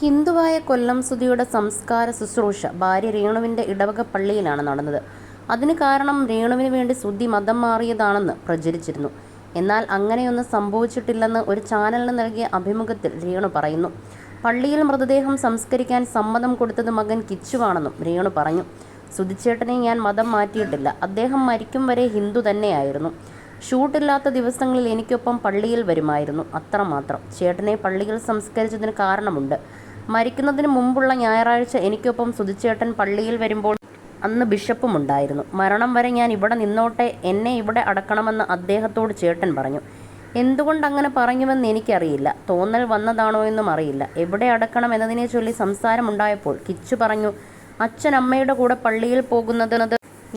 ഹിന്ദുവായ കൊല്ലം സുധിയുടെ സംസ്കാര ശുശ്രൂഷ ഭാര്യ രേണുവിന്റെ ഇടവക പള്ളിയിലാണ് നടന്നത്. അതിന് കാരണം രേണുവിന് വേണ്ടി സുധി മതം മാറിയതാണെന്ന് പ്രചരിച്ചിരുന്നു. എന്നാൽ അങ്ങനെയൊന്നും സംഭവിച്ചിട്ടില്ലെന്ന് ഒരു ചാനലിന് നൽകിയ അഭിമുഖത്തിൽ രേണു പറയുന്നു. പള്ളിയിൽ മൃതദേഹം സംസ്കരിക്കാൻ സമ്മതം കൊടുത്തത് മകൻ കിച്ചുവാണെന്നും രേണു പറഞ്ഞു. സുധിച്ചേട്ടനെ ഞാൻ മതം മാറ്റിയിട്ടില്ല. അദ്ദേഹം മരിക്കും വരെ ഹിന്ദു തന്നെയായിരുന്നു. ഷൂട്ടില്ലാത്ത ദിവസങ്ങളിൽ എനിക്കൊപ്പം പള്ളിയിൽ വരുമായിരുന്നു. അത്രമാത്രം. ചേട്ടനെ പള്ളിയിൽ സംസ്കരിച്ചതിന് കാരണമുണ്ട്. മരിക്കുന്നതിന് മുമ്പുള്ള ഞായറാഴ്ച എനിക്കൊപ്പം സുധിച്ചേട്ടൻ പള്ളിയിൽ വരുമ്പോൾ അന്ന് ബിഷപ്പും ഉണ്ടായിരുന്നു. മരണം വരെ ഞാൻ ഇവിടെ നിന്നോട്ടെ എന്നെ ഇവിടെ അടക്കണമെന്ന് അദ്ദേഹത്തോട് ചേട്ടൻ പറഞ്ഞു. എന്തുകൊണ്ട് അങ്ങനെ പറഞ്ഞുവെന്ന് എനിക്കറിയില്ല. തോന്നൽ വന്നതാണോ എന്നും അറിയില്ല. എവിടെ അടക്കണം എന്നതിനെ ചൊല്ലി സംസാരമുണ്ടായപ്പോൾ കിച്ചു പറഞ്ഞു അച്ഛൻ അമ്മയുടെ കൂടെ പള്ളിയിൽ പോകുന്നത്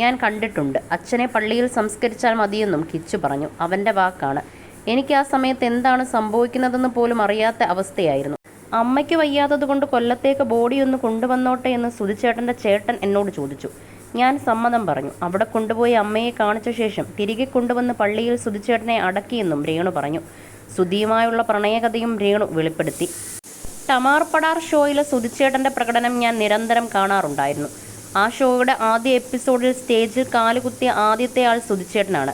ഞാൻ കണ്ടിട്ടുണ്ട്. അച്ഛനെ പള്ളിയിൽ സംസ്കരിച്ചാൽ മതിയെന്നും കിച്ചു പറഞ്ഞു. അവന്റെ വാക്കാണ്. എനിക്ക് ആ സമയത്ത് എന്താണ് സംഭവിക്കുന്നതെന്ന് പോലും അറിയാത്ത അവസ്ഥയായിരുന്നു. അമ്മയ്ക്ക് വയ്യാത്തത് കൊണ്ട് കൊല്ലത്തേക്ക് ബോഡി ഒന്ന് കൊണ്ടുവന്നോട്ടെ എന്ന് സുധിച്ചേട്ടന്റെ ചേട്ടൻ എന്നോട് ചോദിച്ചു. ഞാൻ സമ്മതം പറഞ്ഞു. അവിടെ കൊണ്ടുപോയി അമ്മയെ കാണിച്ച ശേഷം തിരികെ കൊണ്ടുവന്ന് പള്ളിയിൽ സുധിച്ചേട്ടനെ അടക്കിയെന്നും രേണു പറഞ്ഞു. സുധിയുമായുള്ള പ്രണയകഥയും രേണു വെളിപ്പെടുത്തി. ടമാർപ്പടാർ ഷോയിലെ സുധിച്ചേട്ടന്റെ പ്രകടനം ഞാൻ നിരന്തരം കാണാറുണ്ടായിരുന്നു. ആ ഷോയുടെ ആദ്യ എപ്പിസോഡിൽ സ്റ്റേജിൽ കാലുകുത്തിയ ആദ്യത്തെ ആൾ സുധിച്ചേട്ടനാണ്.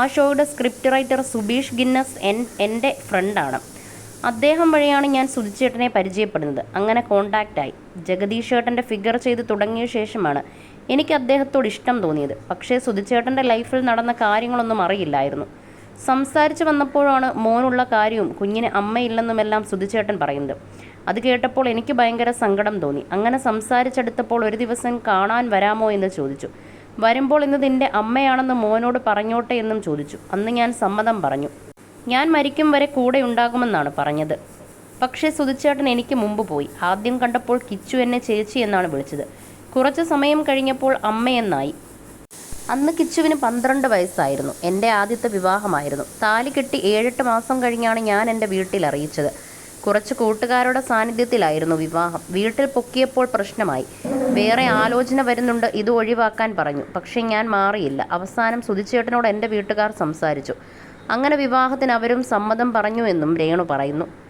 ആ ഷോയുടെ സ്ക്രിപ്റ്റ് റൈറ്റർ സുബീഷ് ഗിന്നസ് എൻ എന്റെ ഫ്രണ്ടാണ്. അദ്ദേഹം വഴിയാണ് ഞാൻ സുധിച്ചേട്ടനെ പരിചയപ്പെടുന്നത്. അങ്ങനെ കോണ്ടാക്റ്റായി ജഗദീഷ് ചേട്ടന്റെ ഫിഗർ ചെയ്ത് തുടങ്ങിയ ശേഷമാണ് എനിക്ക് അദ്ദേഹത്തോട് ഇഷ്ടം തോന്നിയത്. പക്ഷേ സുധിച്ചേട്ടന്റെ ലൈഫിൽ നടന്ന കാര്യങ്ങളൊന്നും അറിയില്ലായിരുന്നു. സംസാരിച്ച് വന്നപ്പോഴാണ് മോനുള്ള കാര്യവും കുഞ്ഞിന് അമ്മയില്ലെന്നുമെല്ലാം സുധിച്ചേട്ടൻ പറയുന്നത്. അത് കേട്ടപ്പോൾ എനിക്ക് ഭയങ്കര സങ്കടം തോന്നി. അങ്ങനെ സംസാരിച്ചെടുത്തപ്പോൾ ഒരു ദിവസം കാണാൻ വരാമോ എന്ന് ചോദിച്ചു. വരുമ്പോൾ ഇന്ന് നിന്റെ അമ്മയാണെന്ന് മോനോട് പറഞ്ഞോട്ടെ എന്നും ചോദിച്ചു. അന്ന് ഞാൻ സമ്മതം പറഞ്ഞു. ഞാൻ മരിക്കും വരെ കൂടെ ഉണ്ടാകുമെന്നാണ് പറഞ്ഞത്. പക്ഷേ സുധിച്ചേട്ടൻ എനിക്ക് മുമ്പ് പോയി. ആദ്യം കണ്ടപ്പോൾ കിച്ചു എന്നെ ചേച്ചി എന്നാണ് വിളിച്ചത്. കുറച്ച് സമയം കഴിഞ്ഞപ്പോൾ അമ്മയെന്നായി അന്ന് കിച്ചുവിന് പന്ത്രണ്ട് വയസ്സായിരുന്നു. എന്റെ ആദ്യത്തെ വിവാഹമായിരുന്നു. താലി കെട്ടി ഏഴെട്ട് മാസം കഴിഞ്ഞാണ് ഞാൻ എന്റെ വീട്ടിൽ അറിയിച്ചത്. കുറച്ച് കൂട്ടുകാരുടെ സാന്നിധ്യത്തിലായിരുന്നു വിവാഹം. വീട്ടിൽ പൊക്കിയപ്പോൾ പ്രശ്നമായി. വേറെ ആലോചന വരുന്നുണ്ട്. ഇത് ഒഴിവാക്കാൻ പറഞ്ഞു. പക്ഷേ ഞാൻ മാറിയില്ല. അവസാനം സുധിച്ചേട്ടനോട് എന്റെ വീട്ടുകാർ സംസാരിച്ചു. അങ്ങനെ വിവാഹത്തിന് അവരും സമ്മതം പറഞ്ഞു എന്നും രേണു പറയുന്നു.